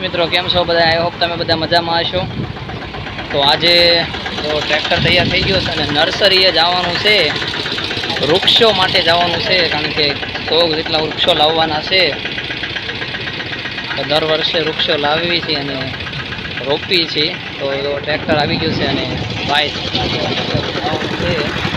મિત્રો, કેમ છો બધા? આઈ હોપ તમે બધા મજામાં હશો. તો આજે તો ટ્રેક્ટર તૈયાર થઈ ગયું છે અને નર્સરીએ જવાનું છે. વૃક્ષો માટે જવાનું છે, કારણ કે સો જેટલા વૃક્ષો લાવવાના છે. તો દર વર્ષે વૃક્ષો લાવવી છે અને રોપવી છે તો ટ્રેક્ટર આવી ગયું છે અને બાય છે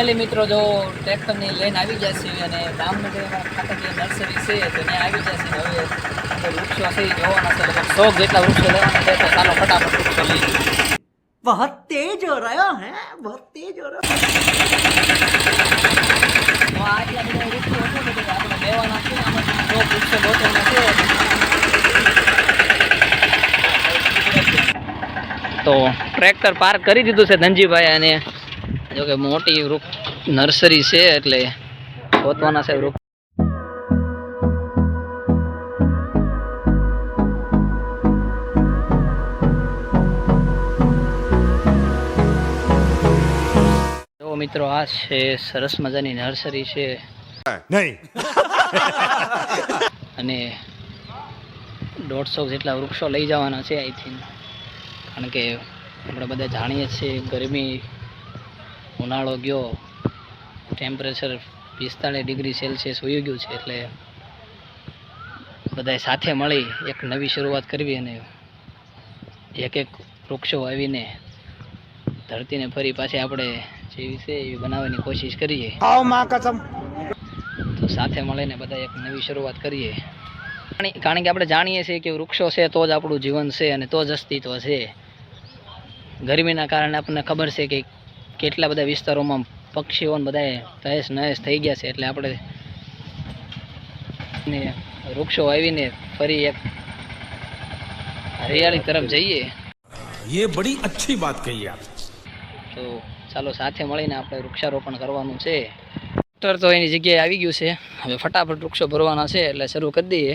ફાઇનલી મિત્રો જો ટ્રેક્ટરની લઈને આવી જશે અને જામનગર ખાતકીય નર્સરી છે તો ત્યાં આવી જશે ને હવે આપણે વૃક્ષો છે એ જોવાના છે લગભગ સો જેટલા વૃક્ષો લેવાના છે તો ચાલો ફટાફટ વૃક્ષો લઈએ बहुत तेज हो रहा है बहुत तेज हो रहा તો આ આટલા બધા વૃક્ષો છે ને બધા આપણે લેવાના છે આમાંથી સો વૃક્ષો ગોતવાના છે તો ટ્રેક્ટર પાર્ક કરી દીધું છે ધનજીભાઈ અને જો કે મોટી વૃક્ષ નર્સરી છે એટલે પોતવાના છે વૃક્ષ. મિત્રો આ છે સરસ મજાની નર્સરી છે. નહીં. અને દોઢસો જેટલા વૃક્ષો લઈ જવાના છે આઈ થિંક કારણ કે આપણે બધા જાણીએ છીએ ગરમી ઉનાળો ગયો ટેમ્પરેચર પિસ્તાળીસ ડિગ્રી સેલ્સિયસ વયું ગયું છે એટલે બધાએ સાથે મળી એક નવી શરૂઆત કરવી અને એક એક વૃક્ષો વાવીને ધરતીને ફરી પાછી આપણે જેવી છે એવી બનાવવાની કોશિશ કરીએ. તો સાથે મળીને બધા એક નવી શરૂઆત કરીએ. કારણ કે આપણે જાણીએ છીએ કે વૃક્ષો છે તો જ આપણું જીવન છે અને તો જ અસ્તિત્વ છે. ગરમીના કારણે આપણને ખબર છે કે કેટલા બધા વિસ્તારોમાં પક્ષીઓને બધાએ તહેસ નહેસ થઈ ગયા છે એટલે આપણે ને વૃક્ષો વાવીને ફરી એક હરિયાળી તરફ જઈએ ये बड़ी अच्छी बात कही आप તો ચાલો સાથે મળીને આપણે વૃક્ષારોપણ કરવાનું છે ટ્રેક્ટર તો એની જગ્યાએ આવી ગયું છે હવે ફટાફટ વૃક્ષો ભરવાના છે એટલે શરૂ કરી દઈએ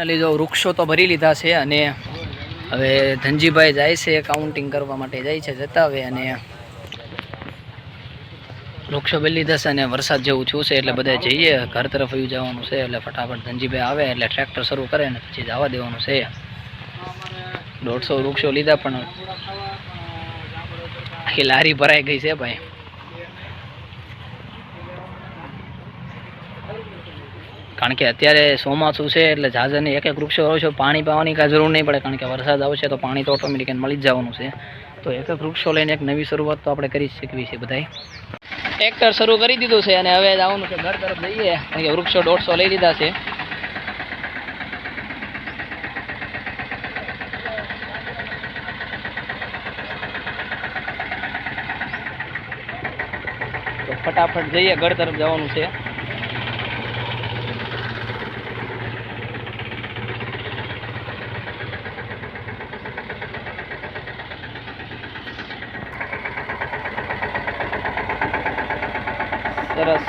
Finally જો વૃક્ષો તો ભરી લીધા છે અને હવે ધનજીભાઈ જાય છે કાઉન્ટિંગ કરવા માટે, જાય છે જતા હવે અને વૃક્ષો ભરી લીધા છે અને વરસાદ જેવું થયું છે એટલે બધા જઈએ, ઘર તરફ વયું જવાનું છે એટલે ફટાફટ ધનજીભાઈ આવે એટલે ટ્રેક્ટર શરૂ કરે ને પછી જવા દેવાનું છે. દોઢસો વૃક્ષો લીધા પણ આખી લારી ભરાઈ ગઈ છે ભાઈ. કારણ કે અત્યારે ચોમાસું છે એટલે ઝાઝરની એક એક વૃક્ષો છે, પાણી પાવાની કાંઈ જરૂર નહીં પડે, કારણ કે વરસાદ આવશે તો પાણી તો ઓટોમેટિક મળી જ જવાનું છે. તો એક એક વૃક્ષો લઈને એક નવી શરૂઆત તો આપણે કરી શકવી છે બધાય ટ્રેક્ટર શરૂ કરી દીધું છે અને હવે જવાનું છે ઘર તરફ જઈએ, કારણ કે વૃક્ષો દોઢસો લઈ લીધા છે. ફટાફટ જઈએ, ઘર તરફ જવાનું છે. સરસ.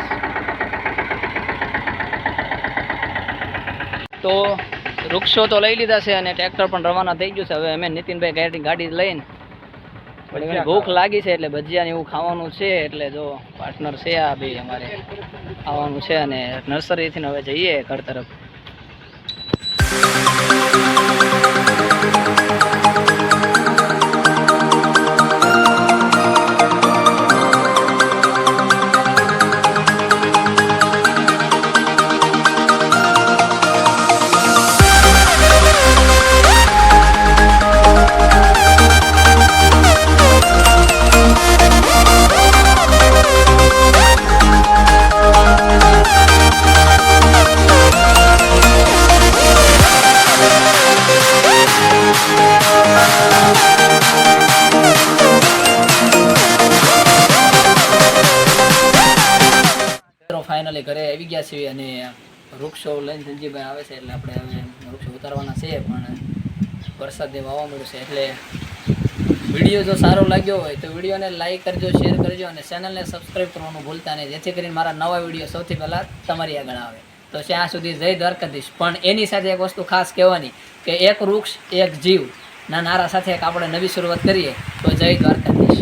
તો વૃક્ષો તો લઈ લીધા છે અને ટ્રેક્ટર પણ રવાના થઈ ગયું છે. હવે અમે નીતિનભાઈ ગાડી ગાડી લઈને પણ ભૂખ લાગી છે એટલે ભજીયાને એવું ખાવાનું છે. એટલે જો પાર્ટનર છે આ ભાઈ અમારે આવવાનું છે અને નર્સરીથી હવે જઈએ ઘર તરફ. આવી ગયા છીએ અને વૃક્ષો લઈને ધનજીભાઈ આવે છે એટલે આપણે હવે વૃક્ષો ઉતારવાના છે, પણ વરસાદ ને વાવા મળ્યો છે. એટલે વીડિયો જો સારો લાગ્યો હોય તો વિડીયોને લાઈક કરજો શેર કરજો અને ચેનલને સબસ્ક્રાઈબ કરવાનું ભૂલતા નહીં. જેથી કરીને મારા નવા વીડિયો સૌથી પહેલાં તમારી આગળ આવે. તો ત્યાં સુધી જય દ્વારકાધીશ. પણ એની સાથે એક વસ્તુ ખાસ કહેવાની કે એક વૃક્ષ, એક જીવ ના નારા સાથે આપણે નવી શરૂઆત કરીએ તો જય દ્વારકાધીશ.